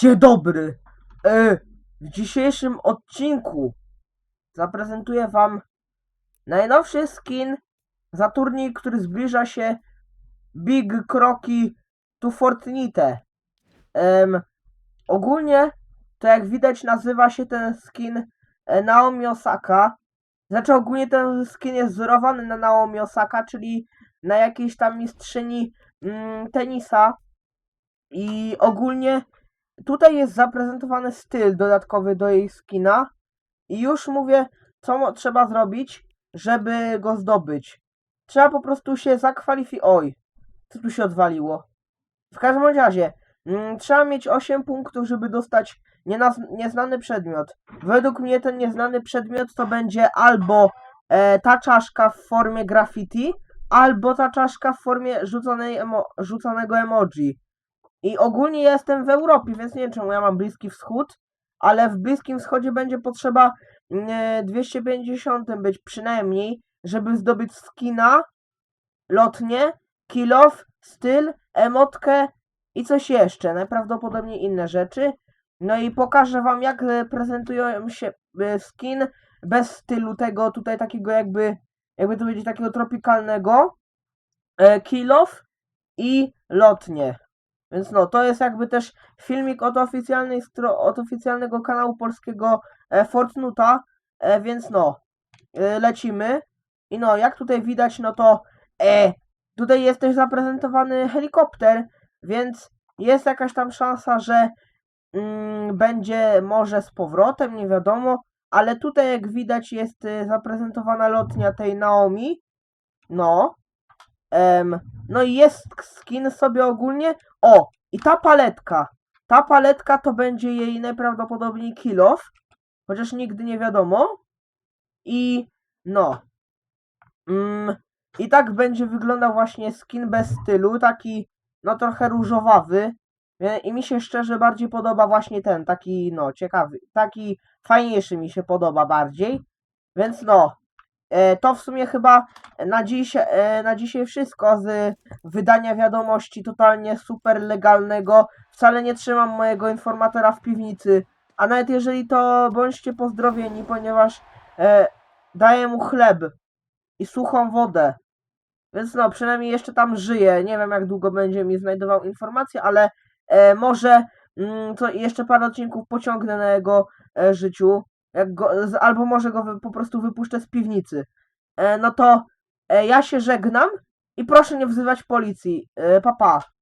Dzień dobry. E, w dzisiejszym odcinku zaprezentuję wam najnowszy skin za turniej, który zbliża się Big Kroki to Fortnite. Ogólnie to jak widać nazywa się ten skin e, Naomi Osaka. Znaczy ogólnie ten skin jest wzorowany na Naomi Osaka, czyli na jakiejś tam mistrzyni mm, tenisa. I ogólnie tutaj jest zaprezentowany styl dodatkowy do jej skina. I już mówię, co trzeba zrobić, żeby go zdobyć. Trzeba po prostu się zakwalifikować. Oj, co tu się odwaliło? W każdym razie, mm, trzeba mieć 8 punktów, żeby dostać nieznany przedmiot. Według mnie ten nieznany przedmiot to będzie albo e, ta czaszka w formie graffiti, albo ta czaszka w formie rzuconej emo- rzuconego emoji. I ogólnie jestem w Europie, więc nie wiem czemu ja mam Bliski Wschód, ale w Bliskim Wschodzie będzie potrzeba mm, 250 być przynajmniej, żeby zdobyć skina, lotnie, kill off, styl, emotkę i coś jeszcze, najprawdopodobniej inne rzeczy. No i pokażę wam jak e, prezentują się e, skin bez stylu tego tutaj takiego jakby, jakby to powiedzieć, takiego tropikalnego, e, kill off i lotnie. Więc no, to jest jakby też filmik od, oficjalnej od oficjalnego kanału polskiego e, Fortnuta, e, więc no, e, lecimy. I no, jak tutaj widać, no to e, tutaj jest też zaprezentowany helikopter, więc jest jakaś tam szansa, że mm, będzie może z powrotem, nie wiadomo, ale tutaj jak widać jest e, zaprezentowana lotnia tej Naomi. No. No i jest skin sobie ogólnie. O, i ta paletka. Ta paletka to będzie jej najprawdopodobniej kill off, chociaż nigdy nie wiadomo. I no. Mm, I tak będzie wyglądał właśnie skin bez stylu, taki no trochę różowawy. E, I mi się szczerze bardziej podoba właśnie ten, taki no ciekawy, taki fajniejszy mi się podoba bardziej. Więc no, to w sumie chyba na, dziś, e, na dzisiaj wszystko z wydania wiadomości totalnie super legalnego. Wcale nie trzymam mojego informatora w piwnicy, a nawet jeżeli to bądźcie pozdrowieni, ponieważ e, daję mu chleb i suchą wodę. Więc no, przynajmniej jeszcze tam żyje. Nie wiem, jak długo będzie mi znajdował informacje, ale e, może mm, to jeszcze parę odcinków pociągnę na jego e, życiu. Jak go, z, albo może go po prostu wypuszczę z piwnicy. E, no to e, ja się żegnam i proszę nie wzywać policji. E, papa. Pa.